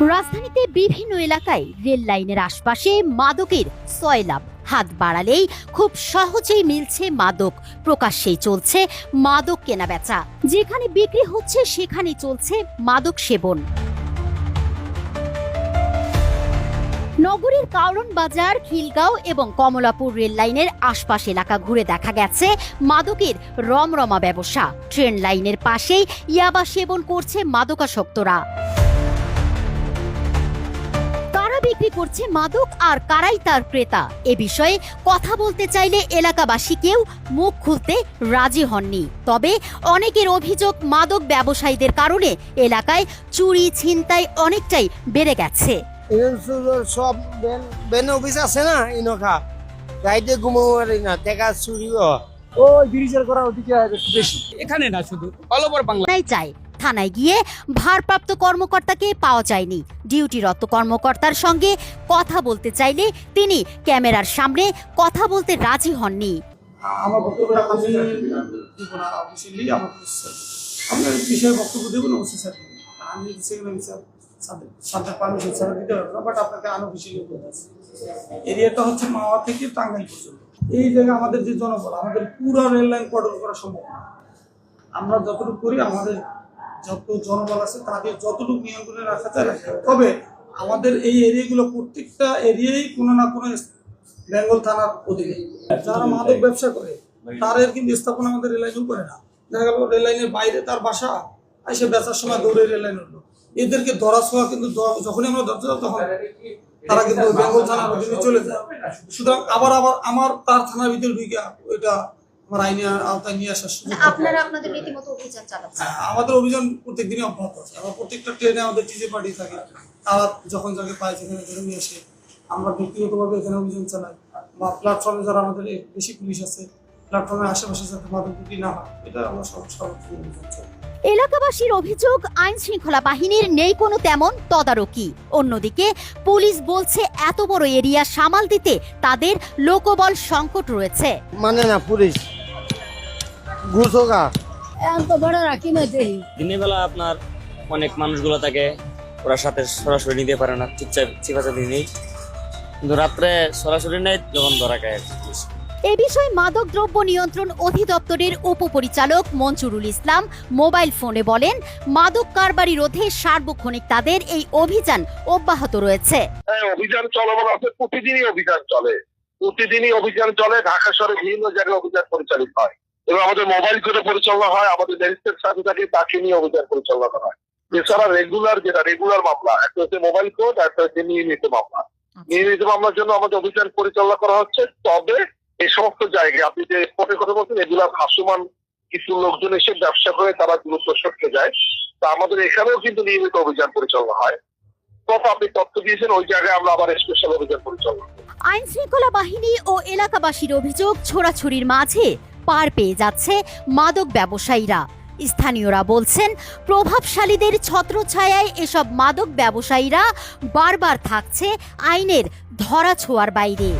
রাজধানীতে বিভিন্ন এলাকায় রেল লাইনের আশপাশে মাদকের সয়লাভ হাত বাড়ালেই খুব সহজেই মিলছে মাদক। প্রকাশ্যেই চলছে মাদক কেনাবেচা। যেখানে বিক্রি হচ্ছে সেখানে চলছে মাদক সেবন। নগরীর কারণ বাজার, খিলগাঁও এবং কমলাপুর রেল লাইনের আশপাশ এলাকা ঘুরে দেখা গেছে মাদকের রমরমা ব্যবসা। ট্রেন লাইনের পাশেই ইয়াবা সেবন করছে মাদকাসক্তরা। বিক্রি করছে মাদক আর কারাই তার ক্রেতা। এ বিষয়ে কথা বলতে চাইলে এলাকাবাসী কেউ মুখ খুলতে রাজি হননি। তবে অনেকের অভিযোগ মাদক ব্যবসায়ীদের কারণে এলাকায় চুরি ছিনতাই অনেকটাই বেড়ে গেছে। সব বেন অফিস আছে না ইনকা? গাইডে ঘুমাবো পারি না দেখা চুরিও। ওই ব্রিজের করা ওদিকে বেশি। এখানে না শুধু অল ওভার বাংলা থানায় যায় থানায় গিয়ে ভারপ্রাপ্ত কর্মকর্তাকে পাওয়া যায়নি। ডিউটিরত কর্মকর্তার সঙ্গে কথা বলতে চাইলে তিনি ক্যামেরার সামনে কথা বলতে রাজি হননি। আমার বক্তব্য আমি দিব না অফিসিয়ালি আমার আপনার বিষয়ে বক্তব্য দেবো না, ওসি স্যার। আমি সেখানে স্যার সাথে পারমিশন স্যার দিতে পারব না বাট আপনাকে আনঅফিসিয়ালি বলে এরিয়াটা হচ্ছে মাওয়া থেকে টাঙ্গাইল পর্যন্ত। এই জায়গায় আমাদের যে জনবল, আমাদের পুরো রেল লাইন কন্ট্রোল করা সম্ভব না। আমরা যতটুকু করি, আমাদের যত জনবল আছে, তাদের যতটুকু নিয়ন্ত্রণে রাখা যায়। তবে আমাদের এই এরিয়াগুলো প্রত্যেকটা এরিয়াই কোনো না কোনো বেঙ্গল থানার অধীনে। যারা মাদক ব্যবসা করে, তাদের কিন্তু স্থাপনা আমাদের রেললাইনেও করে না। দেখা গেল রেললাইনের বাইরে তার বাসা, এসে বেচার সময় দৌড়ে রেললাইন উঠল। এদেরকে ধরা ছোঁয়া কিন্তু যখনই আমরা ধরতে যাই তখন তারা কিন্তু বেঙ্গল থানার অধীনে চলে যায়। সুতরাং আবার আবার আমার তার থানার ভিতরে ঢুকে ওইটা আমার আইনের আওতায় নিয়ে আসার সুযোগ আপনারা আপনাদের রীতিমতো অভিযান চালাচ্ছেন। হ্যাঁ, আমাদের অভিযান প্রত্যেক দিনই অব্যাহত আছে। আমরা প্রত্যেকটা ট্রেনে আমাদের টিজে পার্টি থাকে। তারা যখন যাকে পায় সেখানে ধরে নিয়ে আসে। আমরা ব্যক্তিগতভাবে এখানে অভিযান চালাই। বা প্ল্যাটফর্মে যারা আমাদের বেশি পুলিশ আছে প্ল্যাটফর্মের আশেপাশে যাতে মাদক বিক্রি না হয় এটা আমরা সব সর্বোচ্চ অভিযান চালাই। এলাকাবাসীর অভিযোগ আইন শৃঙ্খলা বাহিনীর নেই কোনো তেমন তদারকি। অন্যদিকে পুলিশ বলছে এত বড় এরিয়া সামাল দিতে তাদের লোকবল সংকট রয়েছে। মানে না পুলিশ। ঘুষোগা। দিনের বেলা আপনার অনেক মানুষগুলো থাকে ওরা সাথে সরাসরি নিতে পারে না চুপচাপ চিপাচাপি নেই। কিন্তু রাত্রে সরাসরি নেয় যখন ধরা খায় এ বিষয়ে মাদক দ্রব্য নিয়ন্ত্রণ অধিদপ্তরের উপপরিচালক মঞ্জুরুল ইসলাম মোবাইল ফোনে বলেন মাদক কারবারি রোধে সার্বক্ষণিক তাদের এই অভিযান অব্যাহত রয়েছে। হ্যাঁ অভিযান চলমান আছে প্রতিদিনই অভিযান চলে। প্রতিদিনই অভিযান চলে ঢাকা শহরে বিভিন্ন জায়গায় অভিযান পরিচালিত হয়। এবং আমাদের মোবাইল করে পরিচালনা হয় আমাদের ম্যাজিস্ট্রেট সাথে থাকে তাকে নিয়ে অভিযান পরিচালনা করা হয়। এছাড়া রেগুলার যেটা রেগুলার মামলা একটা হচ্ছে মোবাইল কোড একটা হচ্ছে নিয়মিত মামলা। নিয়মিত মামলার জন্য আমাদের অভিযান পরিচালনা করা হচ্ছে তবে এই সমস্ত জায়গায় আপনি যে স্পটের কথা বলছেন এগুলা ভাসমান কিছু লোকজন এসে ব্যবসা করে তারা দূরত্ব সটকে যায়। তা আমাদের এখানেও কিন্তু নিয়মিত অভিযান পরিচালনা হয়। কত আপনি তথ্য দিয়েছেন ওই জায়গায় আমরা আবার স্পেশাল অভিযান পরিচালনা আইন শৃঙ্খলা বাহিনী ও এলাকাবাসীর অভিযোগ ছোড়াছড়ির মাঝে পার পেয়ে যাচ্ছে মাদক ব্যবসায়ীরা। স্থানীয়রা বলছেন, প্রভাবশালীদের ছত্রছায়ায় এসব মাদক ব্যবসায়ীরা বারবার থাকছে আইনের ধরা ছোঁয়ার বাইরে।